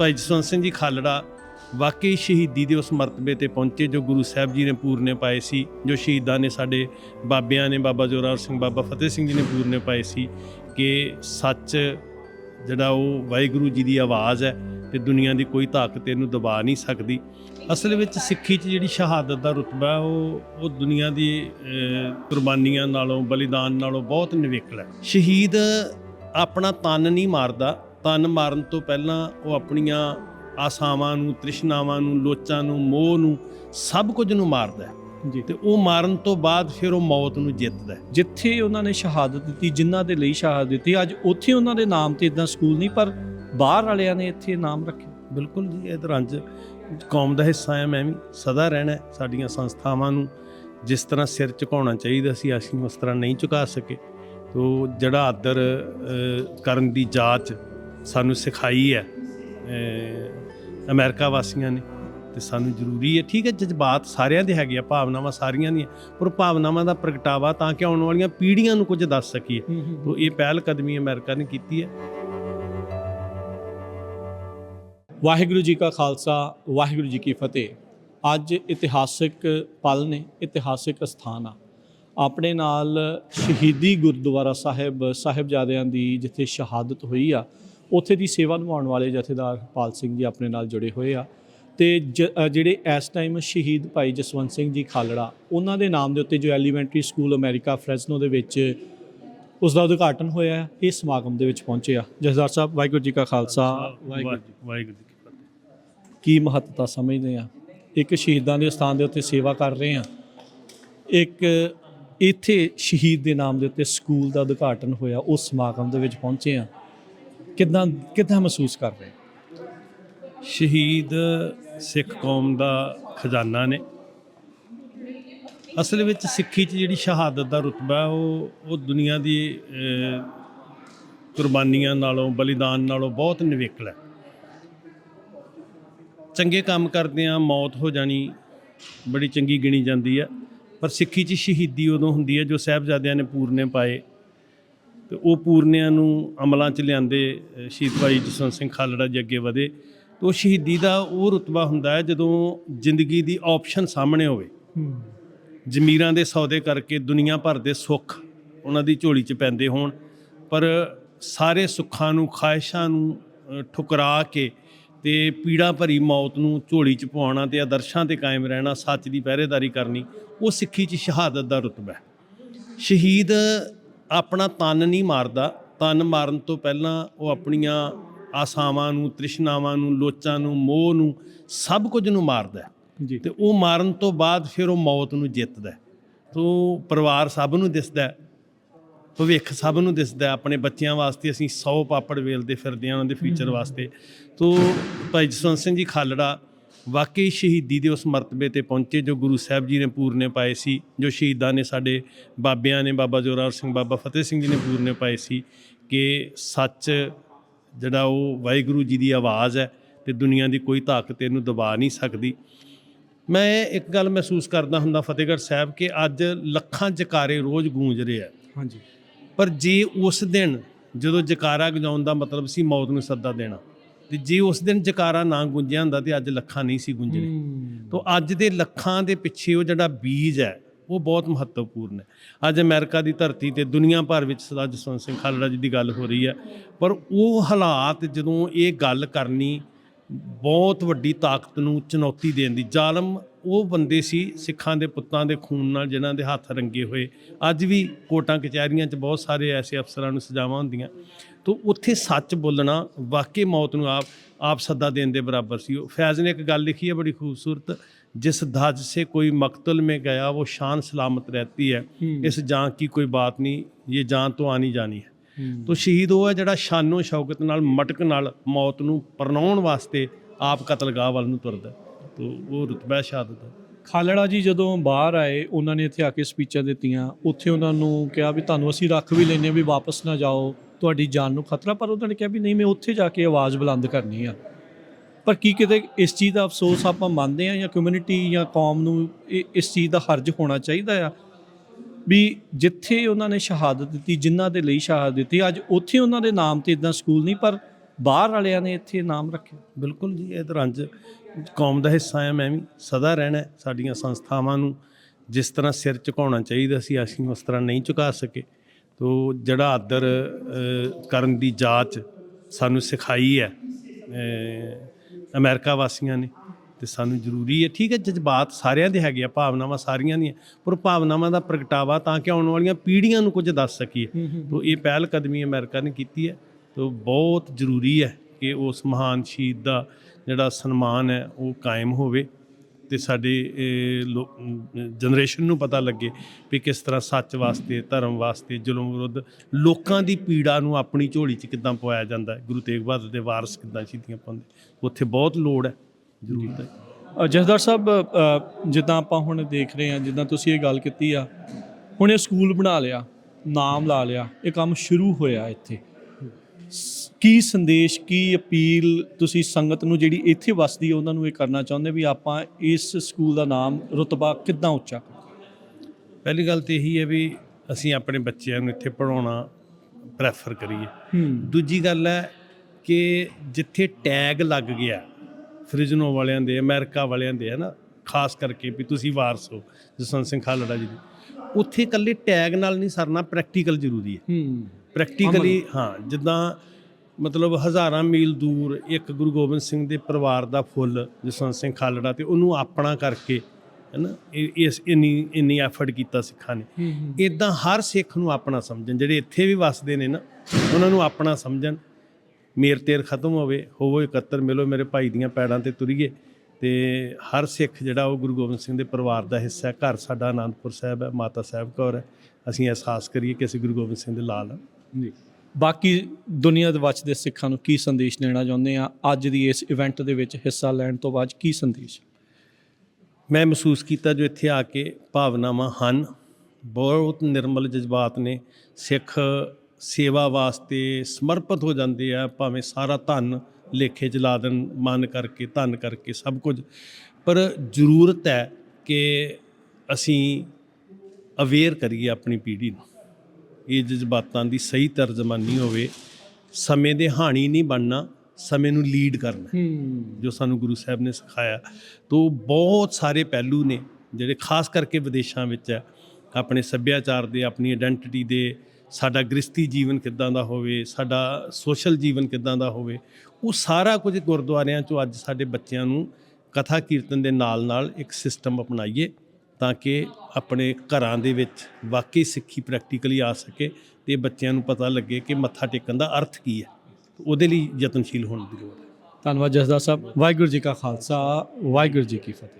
ਭਾਈ ਜਸਵੰਤ ਸਿੰਘ ਜੀ ਖਾਲੜਾ ਵਾਕਈ ਸ਼ਹੀਦੀ ਦੇ ਉਸ ਮਰਤਬੇ ਤੇ ਪਹੁੰਚੇ, ਜੋ ਗੁਰੂ ਸਾਹਿਬ ਜੀ ਨੇ ਪੂਰਨੇ ਪਾਏ ਸੀ, ਜੋ ਸ਼ਹੀਦਾਂ ਨੇ ਸਾਡੇ ਬਾਬਿਆਂ ਨੇ, ਬਾਬਾ ਜੋਰਾਵਰ ਸਿੰਘ, ਬਾਬਾ ਫਤਿਹ ਸਿੰਘ ਜੀ ਨੇ ਪੂਰਨੇ ਪਾਏ ਸੀ ਕਿ ਸੱਚ ਜਿਹੜਾ ਉਹ ਵਾਹਿਗੁਰੂ ਜੀ ਦੀ ਆਵਾਜ਼ ਹੈ ਤੇ ਦੁਨੀਆ ਦੀ ਕੋਈ ਤਾਕਤ ਇਹਨੂੰ ਦਬਾ ਨਹੀਂ ਸਕਦੀ। ਅਸਲ ਵਿੱਚ ਸਿੱਖੀ 'ਚ ਜਿਹੜੀ ਸ਼ਹਾਦਤ ਦਾ ਰੁਤਬਾ ਉਹ ਉਹ ਦੁਨੀਆ ਦੀ ਕੁਰਬਾਨੀਆਂ ਨਾਲੋਂ, ਬਲੀਦਾਨ ਨਾਲੋਂ ਬਹੁਤ ਨਿਵੇਕਲਾ ਹੈ। ਸ਼ਹੀਦ ਆਪਣਾ ਤਨ ਨਹੀਂ ਮਾਰਦਾ ਤਨ ਮਾਰਨ ਤੋਂ ਪਹਿਲਾਂ ਉਹ ਆਪਣੀਆਂ ਆਸਾਵਾਂ ਨੂੰ ਤ੍ਰਿਸ਼ਨਾਵਾਂ ਨੂੰ ਲੋਚਾਂ ਨੂੰ ਮੋਹ ਨੂੰ ਸਭ ਕੁਝ ਨੂੰ ਮਾਰਦਾ ਹੈ। ਜੀ। ਤੇ ਉਹ ਮਾਰਨ ਤੋਂ ਬਾਅਦ ਫਿਰ ਉਹ ਮੌਤ ਨੂੰ ਜਿੱਤਦਾ ਹੈ। ਜਿੱਥੇ ਉਹਨਾਂ ਨੇ ਸ਼ਹਾਦਤ ਦਿੱਤੀ ਜਿਨ੍ਹਾਂ ਦੇ ਲਈ ਸ਼ਹਾਦਤ ਦਿੱਤੀ ਅੱਜ ਉੱਥੇ ਉਹਨਾਂ ਦੇ ਨਾਮ ਤੇ ਇਦਾਂ ਸਕੂਲ ਨਹੀਂ ਪਰ ਬਾਹਰ ਵਾਲਿਆਂ ਨੇ ਇੱਥੇ ਨਾਮ ਰੱਖਿਆ। ਬਿਲਕੁਲ ਜੀ ਇਹ ਰੰਜ ਕੌਮ ਦਾ ਹਿੱਸਾ ਹੈ ਮੈਂ ਵੀ ਸਦਾ ਰਹਿਣਾ ਹੈ। ਸਾਡੀਆਂ ਸੰਸਥਾਵਾਂ ਨੂੰ। ਜਿਸ ਤਰ੍ਹਾਂ ਸਿਰ ਝੁਕਾਉਣਾ ਚਾਹੀਦਾ ਸੀ ਅਸੀਂ ਉਸ ਤਰ੍ਹਾਂ ਨਹੀਂ ਝੁਕਾ ਸਕੇ। ਤੋ ਜਿਹੜਾ ਆਦਰ ਕਰਨ ਦੀ ਜਾਚ ਸਾਨੂੰ ਸਿਖਾਈ ਹੈ। ਅਮਰੀਕਾ ਵਾਸੀਆਂ ਨੇ ਤੇ ਸਾਨੂੰ ਜ਼ਰੂਰੀ ਹੈ। ਠੀਕ ਹੈ ਜਜ਼ਬਾਤ ਸਾਰਿਆਂ ਦੇ ਹੈਗੇ ਆ ਭਾਵਨਾਵਾਂ ਸਾਰੀਆਂ ਦੀਆਂ ਪਰ ਭਾਵਨਾਵਾਂ ਦਾ ਪ੍ਰਗਟਾਵਾ ਤਾਂ ਕਿ ਆਉਣ ਵਾਲੀਆਂ ਪੀੜ੍ਹੀਆਂ ਨੂੰ ਕੁਝ ਦੱਸ ਸਕੀਏ। ਤੋ ਇਹ ਪਹਿਲ ਕਦਮੀ ਅਮਰੀਕਾ ਨੇ ਕੀਤੀ ਹੈ। ਵਾਹਿਗੁਰੂ ਜੀ ਕਾ ਖਾਲਸਾ ਵਾਹਿਗੁਰੂ ਜੀ ਕੀ ਫਤਿਹ। ਅੱਜ ਇਤਿਹਾਸਿਕ ਪਲ ਨੇ ਇਤਿਹਾਸਿਕ ਸਥਾਨ ਆ। ਆਪਣੇ ਨਾਲ ਸ਼ਹੀਦੀ ਗੁਰਦੁਆਰਾ ਸਾਹਿਬ ਸਾਹਿਬਜ਼ਾਦਿਆਂ ਦੀ ਜਿੱਥੇ ਸ਼ਹਾਦਤ ਹੋਈ ਆ ਉੱਥੇ ਦੀ ਸੇਵਾ ਨਿਭਾਉਣ ਵਾਲੇ ਜਥੇਦਾਰ ਪਾਲ ਸਿੰਘ ਜੀ ਆਪਣੇ ਨਾਲ ਜੁੜੇ ਹੋਏ ਆ। ਤੇ ਜਿਹੜੇ ਇਸ ਟਾਈਮ ਸ਼ਹੀਦ ਭਾਈ ਜਸਵੰਤ ਸਿੰਘ ਜੀ ਖਾਲੜਾ ਉਹਨਾਂ ਦੇ ਨਾਮ ਦੇ ਉੱਤੇ ਜੋ ਐਲੀਮੈਂਟਰੀ ਸਕੂਲ ਅਮਰੀਕਾ ਫ੍ਰੈਸਨੋ ਦੇ ਵਿੱਚ ਉਸ ਦਾ ਉਦਘਾਟਨ ਹੋਇਆ ਹੈ, ਇਸ ਸਮਾਗਮ ਦੇ ਵਿੱਚ ਪਹੁੰਚੇ ਆ। ਜਥੇਦਾਰ ਸਾਹਿਬ ਵਾਹਿਗੁਰੂ ਜੀ ਕਾ ਖਾਲਸਾ ਵਾਹਿਗੁਰੂ ਜੀ ਵਾਹਿਗੁਰੂ ਜੀ ਕੀ ਫਤਿਹ। ਕੀ ਮਹੱਤਤਾ ਸਮਝਦੇ ਆ? ਇੱਕ ਸ਼ਹੀਦਾਂ ਦੇ ਸਥਾਨ ਦੇ ਉੱਤੇ ਸੇਵਾ ਕਰ ਰਹੇ ਆ। ਇੱਕ ਇੱਥੇ ਸ਼ਹੀਦ ਦੇ ਨਾਮ ਦੇ ਉੱਤੇ ਸਕੂਲ ਦਾ ਉਦਘਾਟਨ ਹੋਇਆ ਉਸ ਸਮਾਗਮ ਦੇ ਵਿੱਚ ਪਹੁੰਚੇ ਆ। ਕਿਦਾਂ ਕਿਦਾਂ ਮਹਿਸੂਸ ਕਰ ਰਹੇ? ਸ਼ਹੀਦ ਸਿੱਖ ਕੌਮ ਦਾ ਖਜ਼ਾਨਾ ਨੇ। ਅਸਲ ਵਿੱਚ ਸਿੱਖੀ 'ਚ ਜਿਹੜੀ ਸ਼ਹਾਦਤ ਦਾ ਰੁਤਬਾ ਉਹ ਉਹ ਦੁਨੀਆ ਦੀ ਕੁਰਬਾਨੀਆਂ ਨਾਲੋਂ, ਬਲੀਦਾਨ ਨਾਲੋਂ ਬਹੁਤ ਨਿਵੇਕਲਾ ਹੈ। ਚੰਗੇ ਕੰਮ ਕਰਦੇ ਆ ਮੌਤ ਹੋ ਜਾਣੀ ਬੜੀ ਚੰਗੀ ਗਿਣੀ ਜਾਂਦੀ ਹੈ। ਪਰ ਸਿੱਖੀ 'ਚ ਸ਼ਹੀਦੀ ਉਦੋਂ ਹੁੰਦੀ ਹੈ, ਜੋ ਸਾਹਿਬਜ਼ਾਦਿਆਂ ਨੇ ਪੂਰਨੇ ਪਾਏ। ਤੇ ਉਹ ਪੂਰਨਿਆਂ ਨੂੰ ਅਮਲਾਂ 'ਚ ਲਿਆਂਦੇ ਸ਼ਹੀਦ ਭਾਈ ਜਸਵੰਤ ਸਿੰਘ ਖਾਲੜਾ ਜੀ ਅੱਗੇ ਵਧੇ। ਤੇ ਉਹ ਸ਼ਹੀਦੀ ਦਾ ਉਹ ਰੁਤਬਾ ਹੁੰਦਾ ਹੈ ਜਦੋਂ ਜ਼ਿੰਦਗੀ ਦੀ ਆਪਸ਼ਨ ਸਾਹਮਣੇ ਹੋਵੇ। ਜ਼ਮੀਰਾਂ ਦੇ ਸੌਦੇ ਕਰਕੇ ਦੁਨੀਆ ਭਰ ਦੇ ਸੁੱਖ ਉਹਨਾਂ ਦੀ ਝੋਲੀ 'ਚ ਪੈਂਦੇ ਹੋਣ। ਪਰ ਸਾਰੇ ਸੁੱਖਾਂ ਨੂੰ ਖਾਹਿਸ਼ਾਂ ਨੂੰ ਠੁਕਰਾ ਕੇ ਤੇ ਪੀੜਾ ਭਰੀ ਮੌਤ ਨੂੰ ਝੋਲੀ 'ਚ ਪਵਾਉਣਾ ਤੇ ਆਦਰਸ਼ਾਂ ਤੇ ਕਾਇਮ ਰਹਿਣਾ ਸੱਚ ਦੀ ਪਹਿਰੇਦਾਰੀ ਕਰਨੀ ਉਹ ਸਿੱਖੀ 'ਚ ਸ਼ਹਾਦਤ ਦਾ ਰੁਤਬਾ ਹੈ। ਸ਼ਹੀਦ ਆਪਣਾ ਤਨ ਨਹੀਂ ਮਾਰਦਾ। ਤਨ ਮਾਰਨ ਤੋਂ ਪਹਿਲਾਂ ਉਹ ਆਪਣੀਆਂ ਆਸਾਵਾਂ ਨੂੰ ਤ੍ਰਿਸ਼ਨਾਵਾਂ ਨੂੰ ਲੋਚਾਂ ਨੂੰ ਮੋਹ ਨੂੰ ਸਭ ਕੁਝ ਨੂੰ ਮਾਰਦਾ ਜੀ। ਤੇ ਉਹ ਮਾਰਨ ਤੋਂ ਬਾਅਦ ਫਿਰ ਉਹ ਮੌਤ ਨੂੰ ਜਿੱਤਦਾ। ਤੋ ਪਰਿਵਾਰ ਸਭ ਨੂੰ ਦਿਸਦਾ ਭਵਿੱਖ ਸਭ ਨੂੰ ਦਿਸਦਾ। ਆਪਣੇ ਬੱਚਿਆਂ ਵਾਸਤੇ ਅਸੀਂ 100 ਪਾਪੜ ਵੇਲਦੇ ਫਿਰਦੇ ਹਾਂ ਉਹਨਾਂ ਦੇ ਫਿਊਚਰ ਵਾਸਤੇ। ਤੋ ਭਾਈ ਜਸਵੰਤ ਸਿੰਘ ਜੀ ਖਾਲੜਾ ਵਾਕਈ ਸ਼ਹੀਦੀ ਦੇ ਉਸ ਮਰਤਬੇ ਤੇ ਪਹੁੰਚੇ ਜੋ ਗੁਰੂ ਸਾਹਿਬ ਜੀ ਨੇ ਪੂਰਨੇ ਪਾਏ ਸੀ ਜੋ ਸ਼ਹੀਦਾਂ ਨੇ ਸਾਡੇ ਬਾਬਿਆਂ ਨੇ ਬਾਬਾ ਜੋਰਾਵਰ ਸਿੰਘ ਬਾਬਾ ਫਤਿਹ ਸਿੰਘ ਜੀ ਨੇ ਪੂਰਨੇ ਪਾਏ ਸੀ ਕਿ ਸੱਚ ਜਿਹੜਾ ਉਹ ਵਾਹਿਗੁਰੂ ਜੀ ਦੀ ਆਵਾਜ਼ ਹੈ ਤੇ ਦੁਨੀਆ ਦੀ ਕੋਈ ਤਾਕਤ ਇਹਨੂੰ ਦਬਾ ਨਹੀਂ ਸਕਦੀ। ਮੈਂ ਇੱਕ ਗੱਲ ਮਹਿਸੂਸ ਕਰਦਾ ਹੁੰਦਾ ਫਤਿਹਗੜ੍ਹ ਸਾਹਿਬ ਕਿ ਅੱਜ ਲੱਖਾਂ ਜਕਾਰੇ ਰੋਜ਼ ਗੂੰਜ ਰਹੇ ਆ ਹਾਂਜੀ। ਪਰ ਜੇ ਉਸ ਦਿਨ ਜਦੋਂ ਜਕਾਰਾ ਗਜਾਉਣ ਦਾ ਮਤਲਬ ਸੀ ਮੌਤ ਨੂੰ ਸੱਦਾ ਦੇਣਾ ਤੇ ਜੇ ਉਸ ਦਿਨ ਜਕਾਰਾ ਨਾ ਗੁੰਜਿਆ ਹੁੰਦਾ ਤੇ ਅੱਜ ਲੱਖਾਂ ਨਹੀਂ ਸੀ ਗੁੰਜਣੇ ਤੋ ਅੱਜ ਦੇ ਲੱਖਾਂ ਦੇ ਪਿੱਛੇ ਉਹ ਜਿਹੜਾ ਬੀਜ ਹੈ ਉਹ ਬਹੁਤ ਮਹੱਤਵਪੂਰਨ ਹੈ। ਅੱਜ ਅਮਰੀਕਾ ਦੀ ਧਰਤੀ ਤੇ ਦੁਨੀਆ ਭਰ ਵਿੱਚ ਸਦਾ ਜਸਵੰਤ ਸਿੰਘ ਖਾਲੜਾ ਜੀ ਦੀ ਗੱਲ ਹੋ ਰਹੀ ਹੈ। ਪਰ ਉਹ ਹਾਲਾਤ ਜਦੋਂ ਇਹ ਗੱਲ ਕਰਨੀ ਬਹੁਤ ਵੱਡੀ ਤਾਕਤ ਨੂੰ ਚੁਣੌਤੀ ਦੇਣ ਦੀ ਜ਼ਾਲਮ ਉਹ ਬੰਦੇ ਸੀ ਸਿੱਖਾਂ ਦੇ ਪੁੱਤਾਂ ਦੇ ਖੂਨ ਨਾਲ ਜਿਨ੍ਹਾਂ ਦੇ ਹੱਥ ਰੰਗੇ ਹੋਏ। ਅੱਜ ਵੀ ਕੋਟਾਂ ਕਚਹਿਰੀਆਂ 'ਚ ਬਹੁਤ ਸਾਰੇ ਐਸੇ ਅਫਸਰਾਂ ਨੂੰ ਸਜ਼ਾਵਾਂ ਹੁੰਦੀਆਂ। ਤੋਂ ਉੱਥੇ ਸੱਚ ਬੋਲਣਾ ਵਾਕਈ ਮੌਤ ਨੂੰ ਆਪ ਆਪ ਸੱਦਾ ਦੇਣ ਦੇ ਬਰਾਬਰ ਸੀ। ਉਹ ਫੈਜ਼ ਨੇ ਇੱਕ ਗੱਲ ਲਿਖੀ ਹੈ ਬੜੀ ਖੂਬਸੂਰਤ ਜਿਸ ਧਜ ਸੇ ਕੋਈ ਮਕਤਲ ਮੇ ਗਿਆ ਉਹ ਸ਼ਾਨ ਸਲਾਮਤ ਰਹਤੀ ਹੈ। ਇਸ ਜਾਂ ਕੀ ਕੋਈ ਬਾਤ ਨਹੀਂ ਇਹ ਜਾਂ ਤੋਂ ਆਣੀ ਜਾਣੀ ਹੈ। ਤੋ ਸ਼ਹੀਦ ਉਹ ਹੈ ਜਿਹੜਾ ਸ਼ਾਨੋ ਸ਼ੌਕਤ ਨਾਲ ਮਟਕ ਨਾਲ ਮੌਤ ਨੂੰ ਪਰਨਾਉਣ ਵਾਸਤੇ ਆਪ ਕਤਲਗਾਹ ਵੱਲ ਨੂੰ ਤੁਰਦਾ ਤੋ ਉਹ ਰਤਬਾ ਸ਼ਹਾਦਤ ਖਾਲੜਾ ਜੀ ਜਦੋਂ ਬਾਹਰ ਆਏ ਉਹਨਾਂ ਨੇ ਇੱਥੇ ਆ ਕੇ ਸਪੀਚਾਂ ਦਿੱਤੀਆਂ। ਉੱਥੇ ਉਹਨਾਂ ਨੂੰ ਕਿਹਾ ਵੀ ਤੁਹਾਨੂੰ ਅਸੀਂ ਰੱਖ ਵੀ ਲੈਨੇ ਵੀ ਵਾਪਸ ਨਾ ਜਾਓ। ਤੁਹਾਡੀ ਜਾਨ ਨੂੰ ਖਤਰਾ, ਪਰ ਉਹਨਾਂ ਨੇ ਕਿਹਾ ਵੀ ਨਹੀਂ, ਮੈਂ ਉੱਥੇ ਜਾ ਕੇ ਆਵਾਜ਼ ਬੁਲੰਦ ਕਰਨੀ ਆ। ਪਰ ਕੀ ਕਿਤੇ ਇਸ ਚੀਜ਼ ਦਾ ਅਫਸੋਸ ਆਪਾਂ ਮੰਨਦੇ ਆ ਜਾਂ ਕਮਿਊਨਿਟੀ ਜਾਂ ਕੌਮ ਨੂੰ ਇਹ- ਇਸ ਚੀਜ਼ ਦਾ ਹਰਜ ਹੋਣਾ ਚਾਹੀਦਾ ਆ ਵੀ ਜਿੱਥੇ ਉਹਨਾਂ ਨੇ ਸ਼ਹਾਦਤ ਦਿੱਤੀ, ਜਿਨ੍ਹਾਂ ਦੇ ਲਈ ਸ਼ਹਾਦਤ ਦਿੱਤੀ, ਅੱਜ ਉੱਥੇ ਉਹਨਾਂ ਦੇ ਨਾਮ ਤੇ ਇਦਾਂ ਸਕੂਲ ਨਹੀਂ, ਪਰ ਬਾਹਰ ਵਾਲਿਆਂ ਨੇ ਇੱਥੇ ਨਾਮ ਰੱਖਿਆ। ਬਿਲਕੁਲ ਜੀ, ਇਹ ਤਾਂ ਕੌਮ ਦਾ ਹਿੱਸਾ ਆ, ਮੈਂ ਵੀ ਸਦਾ ਰਹਿਣਾ ਸਾਡੀਆਂ ਸੰਸਥਾਵਾਂ ਨੂੰ ਜਿਸ ਤਰ੍ਹਾਂ ਸਿਰ ਝੁਕਾਉਣਾ ਚਾਹੀਦਾ ਸੀ, ਅਸੀਂ ਉਸ ਤਰ੍ਹਾਂ ਨਹੀਂ ਝੁਕਾ ਸਕੇ। ਤੋ ਜਿਹੜਾ ਆਦਰ ਕਰਨ ਦੀ ਜਾਚ ਸਾਨੂੰ ਸਿਖਾਈ ਹੈ ਅਮਰੀਕਾ ਵਾਸੀਆਂ ਨੇ ਤੇ ਸਾਨੂੰ ਜ਼ਰੂਰੀ ਹੈ। ਠੀਕ ਹੈ ਜਜ਼ਬਾਤ ਸਾਰਿਆਂ ਦੇ ਹੈਗੇ ਆ ਭਾਵਨਾਵਾਂ ਸਾਰੀਆਂ ਦੀਆਂ ਪਰ ਭਾਵਨਾਵਾਂ ਦਾ ਪ੍ਰਗਟਾਵਾ ਤਾਂ ਕਿ ਆਉਣ ਵਾਲੀਆਂ ਪੀੜ੍ਹੀਆਂ ਨੂੰ ਕੁਝ ਦੱਸ ਸਕੀਏ। ਤੋ ਇਹ ਪਹਿਲ ਕਦਮੀ ਅਮਰੀਕਾ ਨੇ ਕੀਤੀ ਹੈ। ਤੋ ਬਹੁਤ ਜ਼ਰੂਰੀ ਹੈ ਕਿ ਉਸ ਮਹਾਨ ਸ਼ਹੀਦ ਦਾ ਜਿਹੜਾ ਸਨਮਾਨ ਹੈ ਉਹ ਕਾਇਮ ਹੋਵੇ। ਤੇ ਸਾਡੇ ਜਨਰੇਸ਼ਨ ਨੂੰ ਪਤਾ ਲੱਗੇ ਵੀ ਕਿਸ ਤਰ੍ਹਾਂ ਸੱਚ ਵਾਸਤੇ ਧਰਮ ਵਾਸਤੇ ਜ਼ੁਲਮ ਵਿਰੁੱਧ ਲੋਕਾਂ ਦੀ ਪੀੜਾ ਨੂੰ ਆਪਣੀ ਝੋਲੀ 'ਚ ਕਿੱਦਾਂ ਪਵਾਇਆ ਜਾਂਦਾ ਹੈ। ਗੁਰੂ ਤੇਗ ਬਹਾਦਰ ਦੇ ਵਾਰਸ ਕਿੱਦਾਂ ਸ਼ਹੀਦੀਆਂ ਪਾਉਂਦੇ ਉੱਥੇ ਬਹੁਤ ਲੋੜ ਹੈ। ਜ਼ਰੂਰਤ ਹੈ। ਅ, ਜਥੇਦਾਰ ਸਾਹਿਬ ਜਿੱਦਾਂ ਆਪਾਂ ਹੁਣ ਦੇਖ ਰਹੇ ਹਾਂ ਜਿੱਦਾਂ ਤੁਸੀਂ ਇਹ ਗੱਲ ਕੀਤੀ ਆ ਹੁਣ ਇਹ ਸਕੂਲ ਬਣਾ ਲਿਆ ਨਾਮ ਲਾ ਲਿਆ ਇਹ ਕੰਮ ਸ਼ੁਰੂ ਹੋਇਆ ਇੱਥੇ। ਕੀ ਸੰਦੇਸ਼ ਕੀ ਅਪੀਲ ਤੁਸੀਂ ਸੰਗਤ ਨੂੰ ਜਿਹੜੀ ਇੱਥੇ ਵਸਦੀ ਹੈ ਉਹਨਾਂ ਨੂੰ ਇਹ ਕਰਨਾ ਚਾਹੁੰਦੇ ਵੀ ਆਪਾਂ ਇਸ ਸਕੂਲ ਦਾ ਨਾਮ ਰੁਤਬਾ ਕਿੱਦਾਂ ਉੱਚਾ ਕਰੀਏ? ਪਹਿਲੀ ਗੱਲ ਤੇ ਇਹੀ ਹੈ ਵੀ ਅਸੀਂ ਆਪਣੇ ਬੱਚਿਆਂ ਨੂੰ ਇੱਥੇ ਪੜਾਉਣਾ ਪ੍ਰੈਫਰ ਕਰੀਏ। ਦੂਜੀ ਗੱਲ ਹੈ ਕਿ ਜਿੱਥੇ ਟੈਗ ਲੱਗ ਗਿਆ ਫ੍ਰਿਜਨੋ ਵਾਲਿਆਂ ਦੇ ਅਮਰੀਕਾ ਵਾਲਿਆਂ ਦੇ ਹੈ ਨਾ ਖਾਸ ਕਰਕੇ ਵੀ ਤੁਸੀਂ ਵਾਰਸ ਹੋ ਜਸਵੰਤ ਸਿੰਘ ਖਾਲੜਾ ਜੀ ਉੱਥੇ ਇਕੱਲੇ ਟੈਗ ਨਾਲ ਨਹੀਂ ਸਰਨਾ ਪ੍ਰੈਕਟੀਕਲ ਜ਼ਰੂਰੀ ਹੈ। ਹੂੰ। ਪ੍ਰੈਕਟੀਕਲੀ ਹਾਂ ਜਿੱਦਾਂ ਮਤਲਬ ਹਜ਼ਾਰਾਂ ਮੀਲ ਦੂਰ ਇੱਕ ਗੁਰੂ ਗੋਬਿੰਦ ਸਿੰਘ ਦੇ ਪਰਿਵਾਰ ਦਾ ਫੁੱਲ ਜਸਵੰਤ ਸਿੰਘ ਖਾਲੜਾ ਤੇ ਉਹਨੂੰ ਆਪਣਾ ਕਰਕੇ ਹੈਨਾ ਇਸ ਇੰਨੀ ਇੰਨੀ ਐਫਰਟ ਕੀਤਾ ਸਿੱਖਾਂ ਨੇ। ਇਦਾਂ ਹਰ ਸਿੱਖ ਨੂੰ ਆਪਣਾ ਸਮਝਣ ਜਿਹੜੇ ਇੱਥੇ ਵੀ ਵਸਦੇ ਨੇ ਨਾ ਉਹਨਾਂ ਨੂੰ ਆਪਣਾ ਸਮਝਣ। ਮੇਰ ਤੇਰ ਖਤਮ ਹੋਵੇ ਹੋਵੋ ਇਕੱਤਰ ਮਿਲੋ ਮੇਰੇ ਭਾਈ ਦੀਆਂ ਪੈੜਾਂ ਤੇ ਤੁਰੀਏ। ਤੇ ਹਰ ਸਿੱਖ ਜਿਹੜਾ ਉਹ ਗੁਰੂ ਗੋਬਿੰਦ ਸਿੰਘ ਦੇ ਪਰਿਵਾਰ ਦਾ ਹਿੱਸਾ ਹੈ ਘਰ ਸਾਡਾ ਆਨੰਦਪੁਰ ਸਾਹਿਬ ਹੈ ਮਾਤਾ ਸਾਹਿਬ ਕੌਰ ਹੈ। ਅਸੀਂ ਅਹਿਸਾਸ ਕਰੀਏ ਕਿ ਅਸੀਂ ਗੁਰੂ ਗੋਬਿੰਦ ਸਿੰਘ ਦੇ ਲਾਲ ਹਾਂ। ਜੀ। ਬਾਕੀ ਦੁਨੀਆ ਦੇ ਵਿੱਚ ਸਿੱਖਾਂ ਨੂੰ ਕੀ ਸੰਦੇਸ਼ ਦੇਣਾ ਚਾਹੁੰਦੇ ਆ? ਅੱਜ ਦੀ ਇਸ ਇਵੈਂਟ ਦੇ ਵਿੱਚ ਹਿੱਸਾ ਲੈਣ ਤੋਂ ਬਾਅਦ ਕੀ ਸੰਦੇਸ਼? ਮੈਂ ਮਹਿਸੂਸ ਕੀਤਾ ਜੋ ਇੱਥੇ ਆ ਕੇ ਭਾਵਨਾਵਾਂ ਹਨ। ਬਹੁਤ ਨਿਰਮਲ ਜਜ਼ਬਾਤ ਨੇ। ਸਿੱਖ ਸੇਵਾ ਵਾਸਤੇ ਸਮਰਪਿਤ ਹੋ ਜਾਂਦੇ ਆ ਭਾਵੇਂ ਸਾਰਾ ਧਨ ਲੇਖੇ ਚ ਲਾ ਦੇਣ ਮਨ ਕਰਕੇ ਧਨ ਕਰਕੇ ਸਭ ਕੁਝ। ਪਰ ਜ਼ਰੂਰਤ ਹੈ ਕਿ ਅਸੀਂ ਅਵੇਅਰ ਕਰੀਏ ਆਪਣੀ ਪੀੜ੍ਹੀ ਨੂੰ। ਇਹ ਜਜ਼ਬਾਤਾਂ ਦੀ ਸਹੀ ਤਰਜਮਾਨੀ ਹੋਵੇ ਸਮੇਂ ਦੇ ਹਾਣੀ ਨਹੀਂ ਬਣਨਾ ਸਮੇਂ ਨੂੰ ਲੀਡ ਕਰਨਾ ਜੋ ਸਾਨੂੰ ਗੁਰੂ ਸਾਹਿਬ ਨੇ ਸਿਖਾਇਆ। ਤੋਂ ਬਹੁਤ ਸਾਰੇ ਪਹਿਲੂ ਨੇ ਜਿਹੜੇ ਖਾਸ ਕਰਕੇ ਵਿਦੇਸ਼ਾਂ ਵਿੱਚ ਹੈ। ਆਪਣੇ ਸੱਭਿਆਚਾਰ ਦੇ ਆਪਣੀ ਆਇਡੈਂਟੀਟੀ ਦੇ ਸਾਡਾ ਗ੍ਰਸਤੀ ਜੀਵਨ ਕਿੱਦਾਂ ਦਾ ਹੋਵੇ ਸਾਡਾ ਸੋਸ਼ਲ ਜੀਵਨ ਕਿੱਦਾਂ ਦਾ ਹੋਵੇ ਉਹ ਸਾਰਾ ਕੁਝ ਗੁਰਦੁਆਰਿਆਂ ਚੋਂ ਅੱਜ ਸਾਡੇ ਬੱਚਿਆਂ ਨੂੰ ਕਥਾ ਕੀਰਤਨ ਦੇ ਨਾਲ ਨਾਲ ਇੱਕ ਸਿਸਟਮ ਅਪਣਾਈਏ। ਤਾਂ ਕਿ ਆਪਣੇ ਘਰਾਂ ਦੇ ਵਿੱਚ ਵਾਕਈ ਸਿੱਖੀ ਪ੍ਰੈਕਟੀਕਲੀ ਆ ਸਕੇ ਤੇ ਬੱਚਿਆਂ ਨੂੰ ਪਤਾ ਲੱਗੇ ਕਿ ਮੱਥਾ ਟੇਕਣ ਦਾ ਅਰਥ ਕੀ ਹੈ। ਉਹਦੇ ਲਈ ਯਤਨਸ਼ੀਲ ਹੋਣ ਦੀ ਲੋੜ ਹੈ। ਧੰਨਵਾਦ ਜਸਦਾਰ ਸਾਹਿਬ। ਵਾਹਿਗੁਰੂ ਜੀ ਕਾ ਖਾਲਸਾ, ਵਾਹਿਗੁਰੂ ਜੀ ਕੀ ਫਤਿਹ।